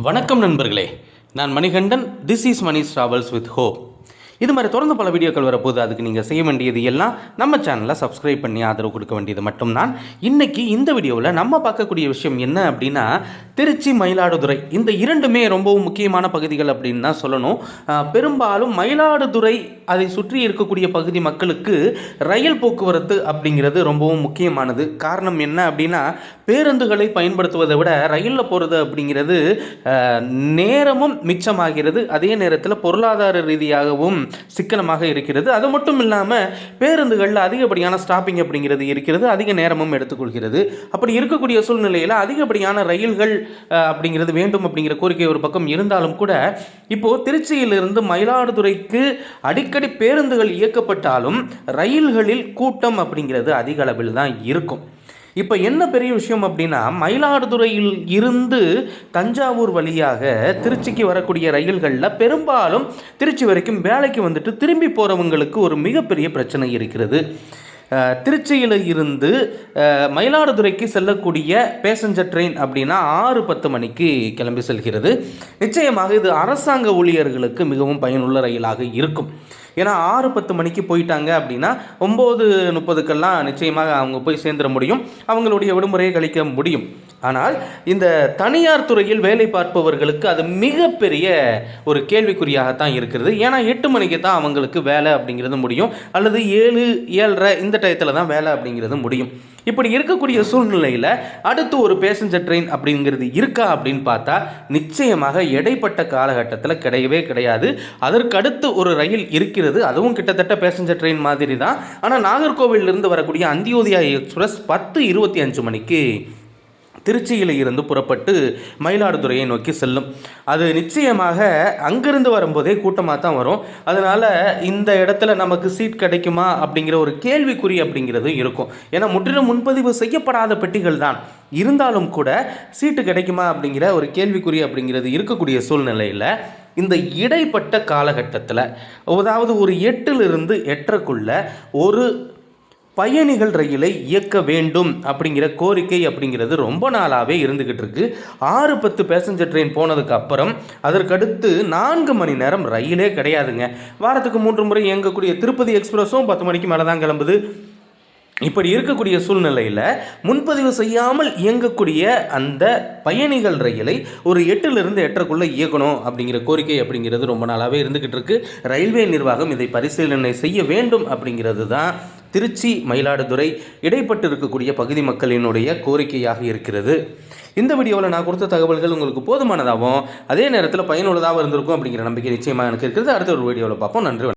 வணக்கம் நண்பர்களே. நான் Manikandan this is Mani travels with hope இது மாதிரி தொடர்ந்து பல வீடியோக்கள் வரப்போது அதுக்கு நீங்கள் செய்ய வேண்டியது எல்லாம் நம்ம சேனலை சப்ஸ்கிரைப் பண்ணி ஆதரவு கொடுக்க வேண்டியது மட்டும்தான். இன்றைக்கி இந்த வீடியோவில் நம்ம பார்க்கக்கூடிய விஷயம் என்ன அப்படின்னா திருச்சி மயிலாடுதுறை. இந்த இரண்டுமே ரொம்பவும் முக்கியமான பகுதிகள் அப்படின்னு தான் சொல்லணும். பெரும்பாலும் மயிலாடுதுறை அதை சுற்றி இருக்கக்கூடிய பகுதி மக்களுக்கு ரயில் போக்குவரத்து அப்படிங்கிறது ரொம்பவும் முக்கியமானது. காரணம் என்ன அப்படின்னா பேருந்துகளை பயன்படுத்துவதை விட ரயிலில் போகிறது அப்படிங்கிறது நேரமும் மிச்சமாகிறது. அதே நேரத்தில் பொருளாதார ரீதியாகவும் சிக்கனமாக இருக்கிறது. அது மட்டும் இல்லாமல் பேருந்துகளில் அதிகப்படியான ஸ்டாப்பிங் அப்படிங்கிறது இருக்கிறது. அதிக நேரமும் எடுத்துக்கொள்கிறது. அப்படி இருக்கக்கூடிய சூழ்நிலையில் அதிகப்படியான ரயில்கள் அப்படிங்கிறது வேண்டும் அப்படிங்கிற கோரிக்கை ஒரு பக்கம் இருந்தாலும் கூட இப்போது திருச்சியிலிருந்து மயிலாடுதுறைக்கு அடிக்கடி பேருந்துகள் இயக்கப்பட்டாலும் ரயில்களில் கூட்டம் அப்படிங்கிறது அதிக அளவில் தான் இருக்கும். இப்போ என்ன பெரிய விஷயம் அப்படின்னா மயிலாடுதுறையில் இருந்து தஞ்சாவூர் வழியாக திருச்சிக்கு வரக்கூடிய ரயில்களில் பெரும்பாலும் திருச்சி வரைக்கும் வேலைக்கு வந்துட்டு திரும்பி போகிறவங்களுக்கு ஒரு மிகப்பெரிய பிரச்சனை இருக்கிறது. திருச்சியில் இருந்து மயிலாடுதுறைக்கு செல்லக்கூடிய பேசஞ்சர் ட்ரெயின் அப்படின்னா ஆறு பத்து மணிக்கு கிளம்பி செல்கிறது. நிச்சயமாக இது அரசாங்க ஊழியர்களுக்கு மிகவும் பயனுள்ள ரயிலாக இருக்கும். ஏன்னா ஆறு பத்து மணிக்கு போயிட்டாங்க அப்படின்னா ஒம்பது முப்பதுக்கெல்லாம் நிச்சயமாக அவங்க போய் சேர்ந்துட முடியும். அவங்களுடைய விடுமுறையை கழிக்க முடியும். ஆனால் இந்த தனியார் துறையில் வேலை பார்ப்பவர்களுக்கு அது மிகப்பெரிய ஒரு கேள்விக்குறியாகத்தான் இருக்கிறது. ஏன்னா எட்டு மணிக்கு தான் அவங்களுக்கு வேலை அப்படிங்கிறது முடியும். அல்லது ஏழு ஏழரை இந்த டயத்தில் தான் வேலை அப்படிங்கிறது முடியும். இப்படி இருக்கக்கூடிய சூழ்நிலையில் அடுத்து ஒரு பேசஞ்சர் ட்ரெயின் அப்படிங்கிறது இருக்கா அப்படின்னு பார்த்தா நிச்சயமாக இடைப்பட்ட காலகட்டத்தில் கிடையவே கிடையாது. அதற்கு அடுத்து ஒரு ரயில் இருக்கிறது அதுவும் கிட்டத்தட்ட பேசஞ்சர் ட்ரெயின் மாதிரி தான் ஆனால் நாகர்கோவிலிருந்து வரக்கூடிய அந்தியோதயா எக்ஸ்பிரஸ் பத்து இருபத்தி அஞ்சு மணிக்கு திருச்சியில் இருந்து புறப்பட்டு மயிலாடுதுறையை நோக்கி செல்லும். அது நிச்சயமாக அங்கிருந்து வரும்போதே கூட்டமாக தான் வரும். அதனால் இந்த இடத்துல நமக்கு சீட் கிடைக்குமா அப்படிங்கிற ஒரு கேள்விக்குறி அப்படிங்கிறது இருக்கும். ஏன்னா முற்றிலும் முன்பதிவு செய்யப்படாத பெட்டிகள் தான். இருந்தாலும் கூட சீட்டு கிடைக்குமா அப்படிங்கிற ஒரு கேள்விக்குறி அப்படிங்கிறது இருக்கக்கூடிய சூழ்நிலையில் இந்த இடைப்பட்ட காலகட்டத்தில் அதாவது ஒரு எட்டிலிருந்து எட்டரைக்குள்ள ஒரு பயணிகள் ரயிலை இயக்க வேண்டும் அப்படிங்கிற கோரிக்கை அப்படிங்கிறது ரொம்ப நாளாகவே இருந்துக்கிட்டு இருக்கு. ஆறு பத்து பேசஞ்சர் ட்ரெயின் போனதுக்கு அப்புறம் அதற்கடுத்து நான்கு மணி நேரம் ரயிலே கிடையாதுங்க. வாரத்துக்கு மூன்று முறை இயங்கக்கூடிய திருப்பதி எக்ஸ்பிரஸும் பத்து மணிக்கு மேலே தான் கிளம்புது. இப்படி இருக்கக்கூடிய சூழ்நிலையில் முன்பதிவு செய்யாமல் இயங்கக்கூடிய அந்த பயணிகள் ரயிலை ஒரு எட்டிலிருந்து எட்டரைக்குள்ளே இயக்கணும் அப்படிங்கிற கோரிக்கை அப்படிங்கிறது ரொம்ப நாளாகவே இருந்துக்கிட்டு இருக்கு. ரயில்வே நிர்வாகம் இதை பரிசீலனை செய்ய வேண்டும் அப்படிங்கிறது தான் திருச்சி மயிலாடுதுறை இடைப்பட்டு இருக்கக்கூடிய பகுதி மக்களினுடைய கோரிக்கையாக இருக்கிறது. இந்த வீடியோவில் நான் கொடுத்த தகவல்கள் உங்களுக்கு போதுமானதாகவும் அதே நேரத்தில் பயனுள்ளதாக இருந்திருக்கும் அப்படிங்கிற நம்பிக்கை நிச்சயமாக எனக்கு இருக்கிறது. அடுத்த ஒரு வீடியோவில் பார்ப்போம். நன்றி